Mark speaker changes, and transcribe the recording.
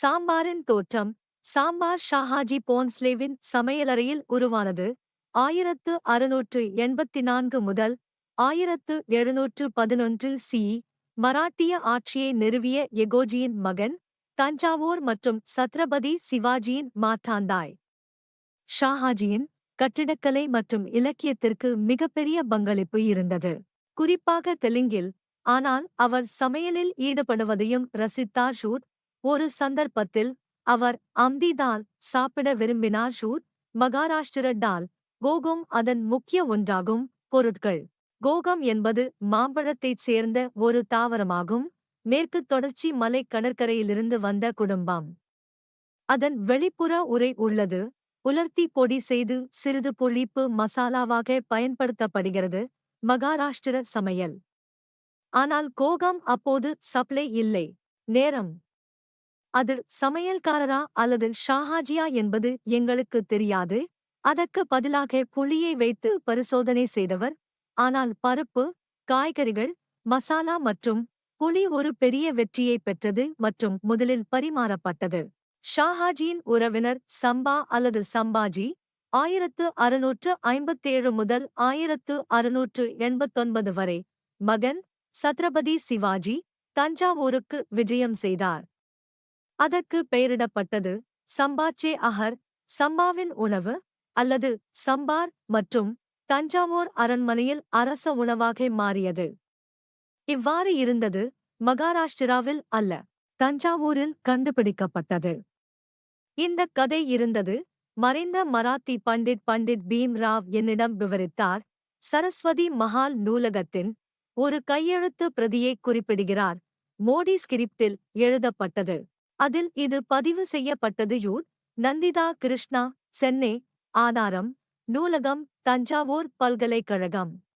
Speaker 1: சாம்பாரின் தோற்றம் சாம்பார் ஷாஹாஜி போன்ஸ்லேவின் சமையலறையில் உருவானது. ஆயிரத்து அறுநூற்று எண்பத்தி நான்கு முதல் ஆயிரத்து எழுநூற்று பதினொன்று சி. மராட்டிய ஆட்சியை நிறுவிய எகோஜியின் மகன் தஞ்சாவூர் மற்றும் சத்ரபதி சிவாஜியின் மாற்றாந்தாய் ஷாஹாஜியின் கட்டிடக்கலை மற்றும் இலக்கியத்திற்கு மிகப்பெரிய பங்களிப்பு இருந்தது. குறிப்பாக தெலுங்கில் ஆனால் அவர் சமையலில் ஈடுபடுவதையும் ரசித்தார் ஷூட் ஒரு சந்தர்ப்பத்தில் அவர் அம்தி தால் சாப்பிட விரும்பினார் ஷூட் மகாராஷ்டிர டால் கோகம் அதன் முக்கிய ஒன்றாகும். பொருட்கள். கோகம் என்பது மாம்பழத்தைச் சேர்ந்த ஒரு தாவரமாகும். மேற்கு தொடர்ச்சி மலை கடற்கரையிலிருந்து வந்த குடும்பம். அதன் வெளிப்புற உரை உள்ளது. உலர்த்தி பொடி செய்து சிறிது புளிப்பு மசாலாவாக பயன்படுத்தப்படுகிறது. மகாராஷ்டிர சமையல். ஆனால் கோகம் அப்போது சப்ளை இல்லை. நேரம். அது சமையல்காரரா அல்லது ஷாஹாஜியா என்பது எங்களுக்கு தெரியாது. அதற்கு பதிலாக புளியை வைத்து பரிசோதனை செய்தவர். ஆனால் பருப்பு காய்கறிகள் மசாலா மற்றும் புளி ஒரு பெரிய வெற்றியை பெற்றது மற்றும் முதலில் பரிமாறப்பட்டது. ஷாஹாஜியின் உறவினர் சம்பா அல்லது சம்பாஜி ஆயிரத்து அறுநூற்று ஐம்பத்தேழு முதல் ஆயிரத்து அறுநூற்று எண்பத்தொன்பது வரை மகன் சத்ரபதி சிவாஜி தஞ்சாவூருக்கு விஜயம் செய்தார். அதற்கு பெயரிடப்பட்டது சம்பாச்சே அஹர் சம்பாவின் உணவு அல்லது சம்பார் மற்றும் தஞ்சாவூர் அரண்மனையில் அரச உணவாக மாறியது. இவ்வாறு இருந்தது மகாராஷ்டிராவில் அல்ல தஞ்சாவூரில் கண்டுபிடிக்கப்பட்டது. இந்த கதை இருந்தது மறைந்த மராத்தி பண்டிட் பண்டிட் பீம் ராவ் என்னிடம் விவரித்தார் சரஸ்வதி மஹால் நூலகத்தின் ஒரு கையெழுத்து பிரதியை குறிப்பிடுகிறார் மோடி ஸ்கிரிப்டில் எழுதப்பட்டது. அதில் இது பதிவு செய்யப்பட்டது யூர் நந்திதா கிருஷ்ணா சென்னை ஆதாரம் நூலகம் தஞ்சாவூர் பல்கலைக்கழகம்.